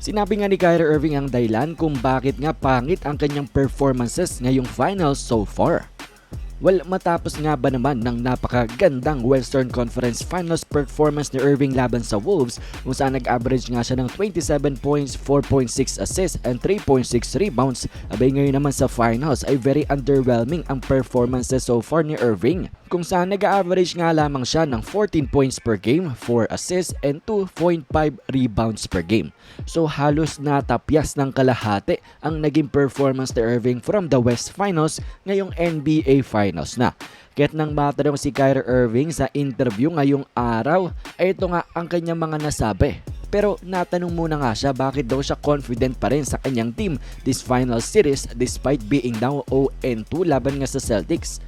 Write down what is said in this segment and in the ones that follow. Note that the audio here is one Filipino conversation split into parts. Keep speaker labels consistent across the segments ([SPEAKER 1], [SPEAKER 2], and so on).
[SPEAKER 1] Sinabi nga ni Kyrie Irving ang dahilan kung bakit nga pangit ang kanyang performances ngayong finals so far. Well, matapos nga ba naman ng napakagandang Western Conference Finals performance ni Irving laban sa Wolves kung saan nag-average nga siya ng 27 points, 4.6 assists, and 3.6 rebounds. Abay ngayon naman sa finals ay very underwhelming ang performances so far ni Irving kung saan nag-average nga lamang siya ng 14 points per game, 4 assists, and 2.5 rebounds per game. So halos natapyas ng kalahati ang naging performance ni Irving from the West Finals ngayong NBA Finals na. Kaya't nang matanong si Kyrie Irving sa interview ngayong araw, ay ito nga ang kanyang mga nasabi. Pero natanong muna nga siya bakit daw siya confident pa rin sa kanyang team this final series despite being down 0-2 laban nga sa Celtics.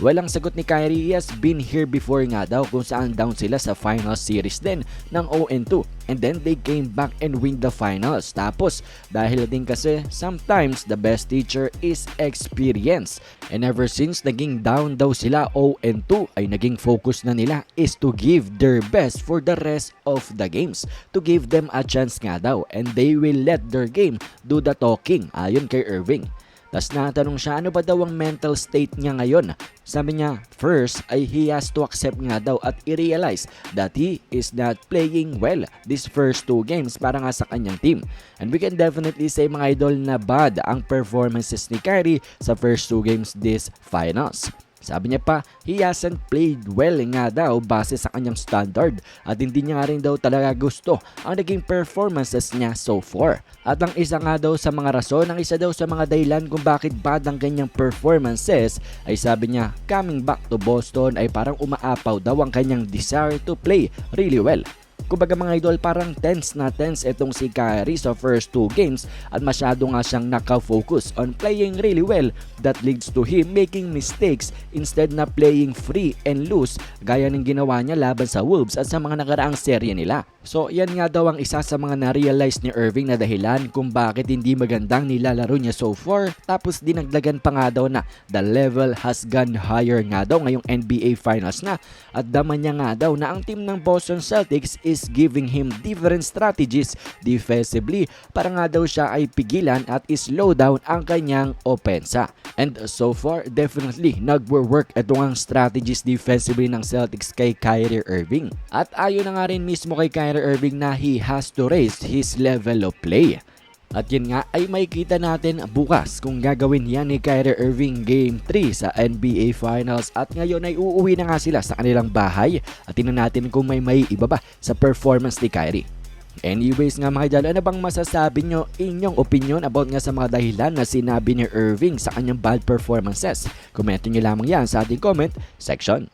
[SPEAKER 1] Well, ang sagot ni Kyrie, has been here before nga daw kung saan down sila sa final series din ng 0-2. And then they came back and win the finals. Tapos, dahil din kasi sometimes the best teacher is experience. And ever since naging down daw sila 0-2 ay naging focus na nila is to give their best for the rest of the games. To give them a chance nga daw and they will let their game do the talking ayon kay Irving. Tapos natanong siya ano ba daw ang mental state niya ngayon. Sabi niya, first ay he has to accept nga daw at i-realize that he is not playing well these first two games para nga sa kanyang team. And we can definitely say mga idol na bad ang performances ni Kyrie sa first two games this finals. Sabi niya pa, he hasn't played well nga daw base sa kanyang standard at hindi niya nga rin daw talaga gusto ang naging performances niya so far. At ang isa nga daw sa mga rason, ang isa daw sa mga dahilan kung bakit bad ang ganyang performances ay sabi niya, coming back to Boston ay parang umaapaw daw ang kanyang desire to play really well. Kumbaga mga idol parang tense na tense itong si Kyrie sa first two games at masyado nga siyang naka-focus on playing really well. That leads to him making mistakes instead na playing free and loose gaya ng ginawa niya laban sa Wolves at sa mga nakaraang serye nila. So yan nga daw ang isa sa mga na-realize ni Irving na dahilan kung bakit hindi magandang nilalaro niya so far. Tapos dinagdagan pa nga daw na the level has gone higher nga daw ngayong NBA Finals na. At daman niya nga daw na ang team ng Boston Celtics is giving him different strategies defensively para nga daw siya ay pigilan at slow down ang kanyang opensa. And so far, definitely nagwo-work itong ang strategies defensively ng Celtics kay Kyrie Irving. At ayon na nga rin mismo kay Kyrie Irving na he has to raise his level of play. At yun nga ay makikita natin bukas kung gagawin yan ni Kyrie Irving Game 3 sa NBA Finals at ngayon ay uuwi na nga sila sa kanilang bahay at tingnan natin kung may may iba ba sa performance ni Kyrie. Anyways nga mga idol, ano bang masasabi nyo inyong opinion about nga sa mga dahilan na sinabi ni Irving sa kanyang bad performances? Komento nyo lamang yan sa ating comment section.